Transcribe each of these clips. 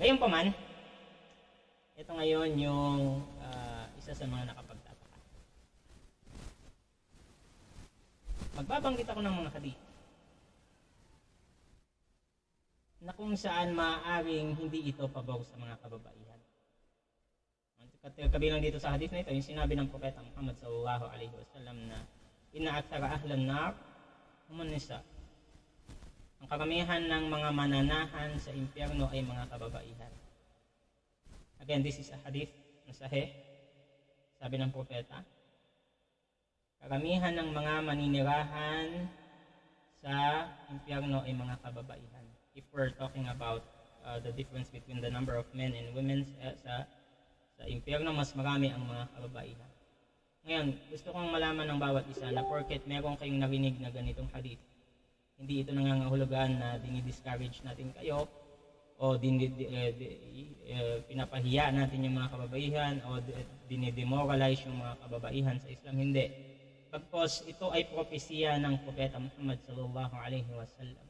Gayunpaman, ito ngayon yung ah, isa sa mga nakapagtataka. Magbabanggit ako ng mga hadith na kung saan maaaring hindi ito pabor sa mga kababaihan. Kabilang dito sa hadith na ito, yung sinabi ng Propeta Muhammad sallallahu alaihi wasallam na inna akthara ahlan nar nisa. Karamihan ng mga mananahan sa impyerno ay mga kababaihan. Again, this is a hadith na sahih. Sabi ng propeta, karamihan ng mga maninirahan sa impyerno ay mga kababaihan. If we're talking about uh, the difference between the number of men and women uh, sa sa impyerno, mas marami ang mga kababaihan. Ngayon, gusto kong malaman ng bawat isa na porket meron kayong narinig na ganitong hadith, hindi ito nangangahulugan na dinidiscourage natin kayo o din, di, di- eh, pinapahiya natin yung mga kababaihan o di- dinidemoralize yung mga kababaihan sa Islam. Hindi. Pagkos ito ay propesya ng Propeta Muhammad sallallahu alaihi wasallam.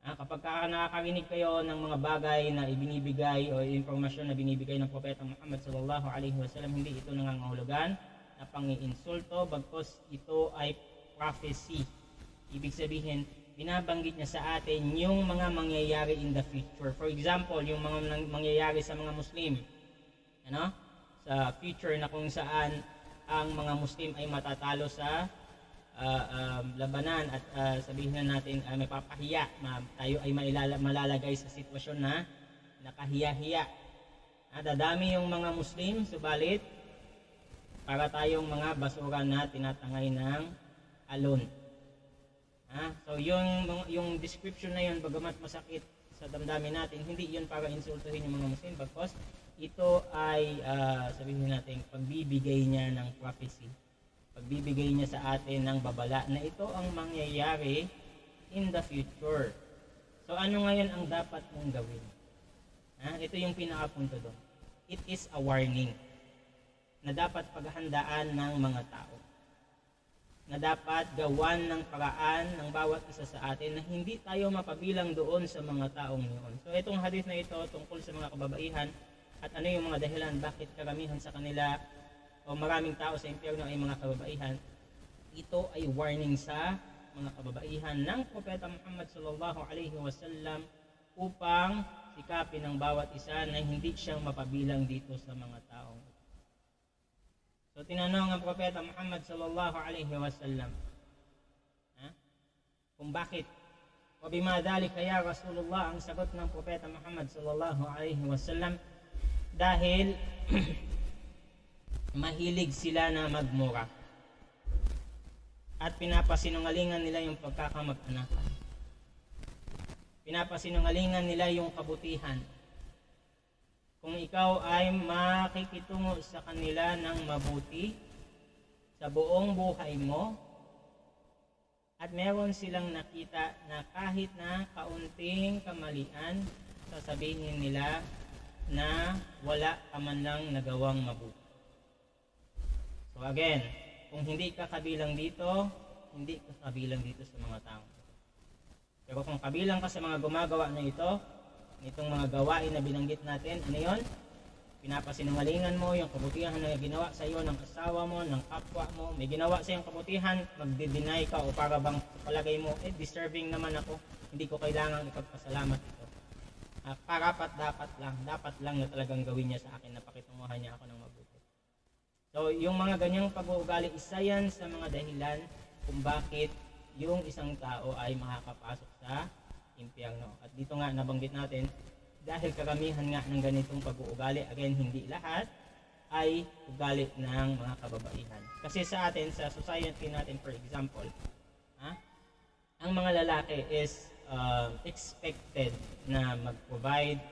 Ah, kapag ka nakakarinig kayo ng mga bagay na ibinibigay o informasyon na binibigay ng Propeta Muhammad sallallahu alaihi wasallam, hindi ito nangangahulugan na pangiinsulto bagkos ito ay prophecy. Ibig sabihin, binabanggit niya sa atin yung mga mangyayari in the future. For example, yung mga mangyayari sa mga Muslim. Ano? Sa future na kung saan ang mga Muslim ay matatalo sa ah, um, labanan at ah, sabihin na natin ah, may papahiya, ma- tayo ay mailala, malalagay sa sitwasyon na nakahiya-hiya. Ah, yung mga Muslim, subalit para tayong mga basura na tinatangay ng alon. So yung yung description na yun bagamat masakit sa damdamin natin, hindi yun para insultuhin yung mga Muslim bagkos ito ay ah, sabihin natin pagbibigay niya ng prophecy. Pagbibigay niya sa atin ng babala na ito ang mangyayari in the future. So ano ngayon ang dapat mong gawin? Ah, ito yung pinakapunto doon. It is a warning na dapat paghandaan ng mga tao na dapat gawan ng paraan ng bawat isa sa atin na hindi tayo mapabilang doon sa mga taong yun. So itong hadith na ito tungkol sa mga kababaihan at ano yung mga dahilan bakit karamihan sa kanila o maraming tao sa impyerno ay mga kababaihan, ito ay warning sa mga kababaihan ng Propeta Muhammad sallallahu alaihi wasallam upang sikapin ng bawat isa na hindi siyang mapabilang dito sa mga taong ito. So tinanong ang propeta Muhammad sallallahu alaihi wasallam ha? kung bakit? O bima dhalika ya Rasulullah ang sagot ng propeta Muhammad sallallahu alaihi wasallam dahil mahilig sila na magmura at pinapasinungalingan nila yung pagkakamag-anakan pinapasinungalingan nila yung kabutihan kung ikaw ay makikitungo sa kanila ng mabuti sa buong buhay mo at meron silang nakita na kahit na kaunting kamalian sasabihin nila na wala ka man lang nagawang mabuti. So again, kung hindi ka kabilang dito, hindi ka kabilang dito sa mga tao. Pero kung kabilang ka sa mga gumagawa na ito, nitong mga gawain na binanggit natin, ano yon? Pinapasinungalingan mo yung kabutihan na ginawa sa iyo ng asawa mo, ng kapwa mo. May ginawa sa iyong kabutihan, magde-deny ka o para bang palagay mo, eh, deserving naman ako. Hindi ko kailangang ipagpasalamat ito. Ah, parapat dapat lang, dapat lang na talagang gawin niya sa akin na pakitunguhan niya ako ng mabuti. So, yung mga ganyang pag-uugali, isa yan sa mga dahilan kung bakit yung isang tao ay makakapasok sa impyerno. At dito nga nabanggit natin, dahil karamihan nga ng ganitong pag-uugali, again, hindi lahat, ay ugali ng mga kababaihan. Kasi sa atin, sa society natin, for example, ha, ang mga lalaki is uh, expected na mag-provide,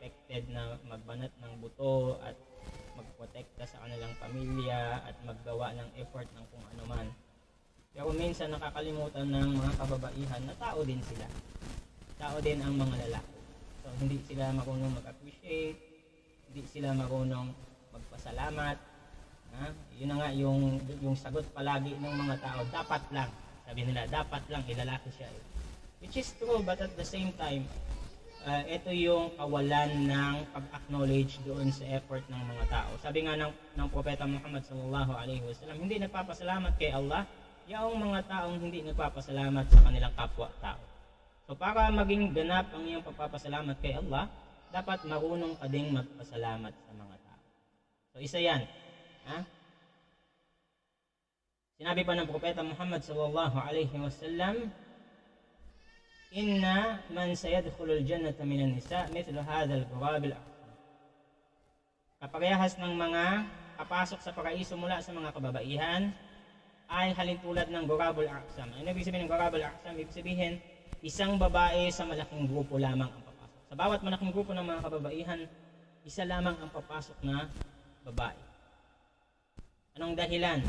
expected na magbanat ng buto at magprotekta sa kanilang pamilya at maggawa ng effort ng kung ano man. Pero minsan nakakalimutan ng mga kababaihan na tao din sila. Tao din ang mga lalaki. So hindi sila marunong mag-appreciate, hindi sila marunong magpasalamat. Ha? Yun na nga yung, yung sagot palagi ng mga tao, dapat lang. Sabi nila, dapat lang, ilalaki siya. eh. Which is true, but at the same time, ah, ito yung kawalan ng pag-acknowledge doon sa effort ng mga tao. Sabi nga ng, ng Propeta Muhammad sallallahu alaihi wasallam, hindi nagpapasalamat kay Allah yung mga taong hindi nagpapasalamat sa kanilang kapwa-tao. So para maging ganap ang iyong pagpapasalamat kay Allah, dapat marunong ka ding magpasalamat sa mga tao. So isa yan. Ha? Sinabi pa ng Propeta Muhammad sallallahu alaihi wasallam, Inna man sayadkhulul jannata minan nisa mithlu hadha al-ghurab al-aqsam. Kaparehas ng mga kapasok sa paraiso mula sa mga kababaihan ay halintulad ng Gorabul Aksam. Ano ibig sabihin ng Gorabul Aksam? Ibig sabihin, isang babae sa malaking grupo lamang ang papasok. Sa bawat malaking grupo ng mga kababaihan, isa lamang ang papasok na babae. Anong dahilan?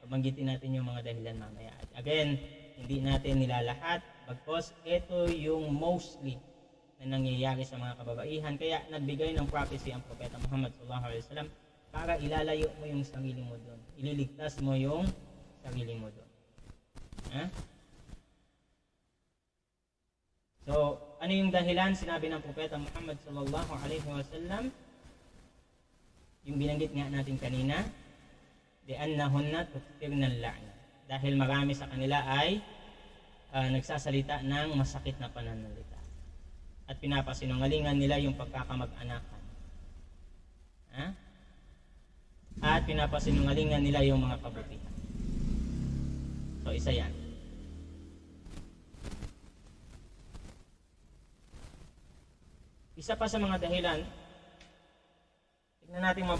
Pabanggitin natin yung mga dahilan mamaya. Again, hindi natin nilalahat. Bagkos, ito yung mostly na nangyayari sa mga kababaihan. Kaya nagbigay ng prophecy ang Propeta Muhammad sallallahu alaihi wasallam para ilalayo mo yung sarili mo doon. Ililigtas mo yung sarili mo doon. Ha? So, ano yung dahilan? Sinabi ng Propeta Muhammad sallallahu alaihi wasallam yung binanggit nga natin kanina, di annahunna tuktirna al-la'na. Dahil marami sa kanila ay ah, nagsasalita ng masakit na pananalita. At pinapasinungalingan nila yung pagkakamag-anakan. Ha? At pinapasinungalingan nila yung mga kabutihan. So, isa yan. Isa pa sa mga dahilan, tignan natin